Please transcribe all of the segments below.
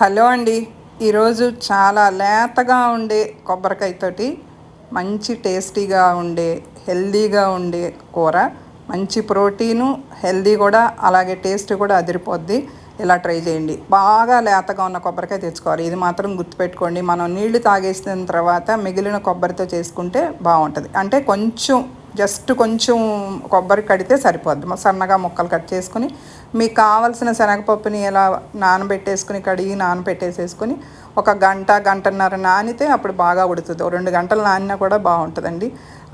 Hello అండి. ఈరోజు చాలా లేతగా ఉండే కొబ్బరికాయతోటి మంచి టేస్టీగా ఉండే హెల్దీగా ఉండే కూర మంచి ప్రోటీను హెల్దీ కూడా అలాగే టేస్ట్ కూడా అదిరిపోద్ది. ఇలా ట్రై చేయండి. బాగా లేతగా ఉన్న కొబ్బరికాయ తెచ్చుకోవాలి. ఇది మాత్రం గుర్తుపెట్టుకోండి. మనం నీళ్ళు తాగేసిన తర్వాత మిగిలిన కొబ్బరితో చేసుకుంటే బాగుంటుంది. అంటే కొంచెం జస్ట్ కొంచెం కొబ్బరి కడితే సరిపోద్ది. సన్నగా ముక్కలు కట్ చేసుకుని మీకు కావాల్సిన శనగపప్పుని ఎలా నానబెట్టేసుకుని కడిగి నానబెట్టేసేసుకొని ఒక గంట గంటన్నర నానితే అప్పుడు బాగా ఉడుతుంది. రెండు గంటలు నానినా కూడా బాగుంటుందండి.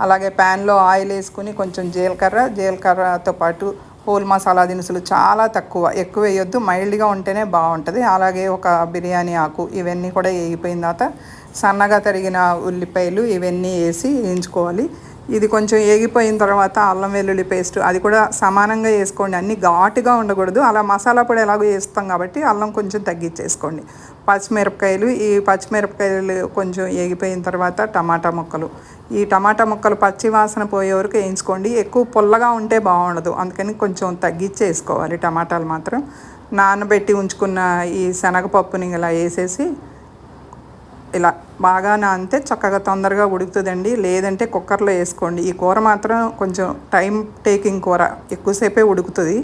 అలాగే ప్యాన్లో ఆయిల్ వేసుకుని కొంచెం జీలకర్ర జీలకర్రతో పాటు హోల్ మసాలా దినుసులు చాలా తక్కువ. ఎక్కువ వేయొద్దు మైల్డ్గా ఉంటేనే బాగుంటుంది. అలాగే ఒక బిర్యానీ ఆకు ఇవన్నీ కూడా వేగిపోయిన తర్వాత సన్నగా తరిగిన ఉల్లిపాయలు ఇవన్నీ వేసి వేయించుకోవాలి. ఇది కొంచెం ఏగిపోయిన తర్వాత అల్లం వెల్లుల్లి పేస్ట్ అది కూడా సమానంగా వేసుకోండి. అన్నీ ఘాటుగా ఉండకూడదు. అలా మసాలా పొడి ఎలాగో వేస్తాం కాబట్టి అల్లం కొంచెం తగ్గించేసుకోండి. పచ్చిమిరపకాయలు ఈ పచ్చిమిరపకాయలు కొంచెం ఏగిపోయిన తర్వాత టమాటా ముక్కలు. ఈ టమాటా ముక్కలు పచ్చి వాసన పోయే వరకు వేయించుకోండి. ఎక్కువ పుల్లగా ఉంటే బాగుండదు. అందుకని కొంచెం తగ్గించేసుకోవాలి టమాటాలు మాత్రం. నానబెట్టి ఉంచుకున్న ఈ శనగపప్పుని ఇలా వేసేసి ఇలా బాగా నానితే చక్కగా తొందరగా ఉడుకుతుందండి. లేదంటే కుక్కర్లో వేసుకోండి. ఈ కూర మాత్రం కొంచెం టైం టేకింగ్ కూర. ఎక్కువసేపే ఉడుకుతుంది.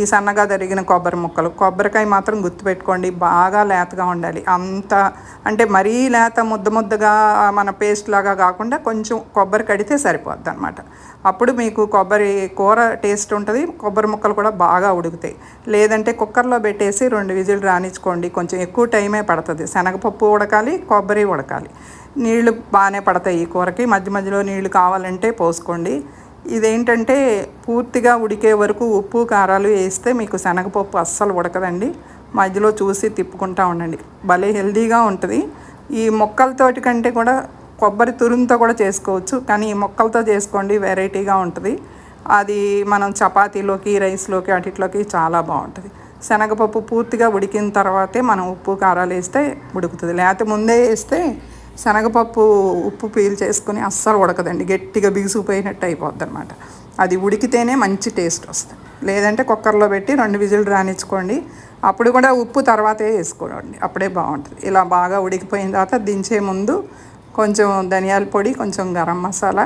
ఈ సన్నగా తరిగిన కొబ్బరి ముక్కలు. కొబ్బరికాయ మాత్రం గుర్తుపెట్టుకోండి బాగా లేతగా ఉండాలి. అంత అంటే మరీ లేత ముద్ద ముద్దగా మన పేస్ట్ లాగా కాకుండా కొంచెం కొబ్బరి కడితే సరిపోద్ది అనమాట అప్పుడు మీకు కొబ్బరి కూర టేస్ట్ ఉంటుంది కొబ్బరి ముక్కలు కూడా బాగా ఉడుకుతాయి. లేదంటే కుక్కర్లో పెట్టేసి రెండు విజిల్ రానిచ్చుకోండి కొంచెం ఎక్కువ టైమే పడుతుంది. శనగపప్పు ఉడకాలి కొబ్బరి ఉడకాలి. నీళ్ళు బాగానే పడతాయి ఈ కూరకి. మధ్య మధ్యలో నీళ్ళు కావాలంటే పోసుకోండి. ఇదేంటంటే పూర్తిగా ఉడికే వరకు ఉప్పు కారాలు వేస్తే మీకు శనగపప్పు అస్సలు ఉడకదండి. మధ్యలో చూసి తిప్పుకుంటూ ఉండండి. భలే హెల్దీగా ఉంటుంది. ఈ మొక్కలతోటి కంటే కూడా కొబ్బరి తురుముతో కూడా చేసుకోవచ్చు. కానీ ఈ మొక్కలతో చేసుకోండి వెరైటీగా ఉంటుంది. అది మనం చపాతీలోకి రైస్లోకి అటిట్లోకి చాలా బాగుంటుంది. శనగపప్పు పూర్తిగా ఉడికిన తర్వాతే మనం ఉప్పు కారాలు వేస్తే ఉడుకుతుంది. లేకపోతే ముందే వేస్తే శనగపప్పు ఉప్పు పీల్ చేసుకుని అస్సలు ఉడకదండి. గట్టిగా బిగుసుకుపోయినట్టు అయిపోద్ది అనమాట అది ఉడికితేనే మంచి టేస్ట్ వస్తుంది. లేదంటే కుక్కర్లో పెట్టి రెండు విజిల్ రానిచ్చుకోండి. అప్పుడు కూడా ఉప్పు తర్వాతే వేసుకోండి. అప్పుడే బాగుంటుంది. ఇలా బాగా ఉడికిపోయిన తర్వాత దించే ముందు కొంచెం ధనియాల పొడి కొంచెం గరం మసాలా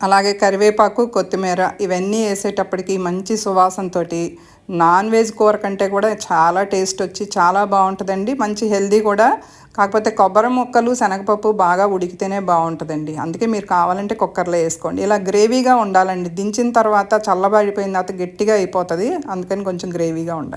అలాగే కరివేపాకు కొత్తిమీర ఇవన్నీ వేసేటప్పటికి మంచి సువాసనతో నాన్ వెజ్ కూర కంటే కూడా చాలా టేస్ట్ వచ్చి చాలా బాగుంటుందండి. మంచి హెల్దీ కూడా కాకపోతే కొబ్బరి ముక్కలు శనగపప్పు బాగా ఉడికితేనే బాగుంటుందండి. అందుకే మీరు కావాలంటే కుక్కర్లో వేసుకోండి. ఇలా గ్రేవీగా ఉండాలండి. దించిన తర్వాత చల్లబడిపోయిన తర్వాత గట్టిగా అయిపోతుంది. అందుకని కొంచెం గ్రేవీగా ఉండాలి.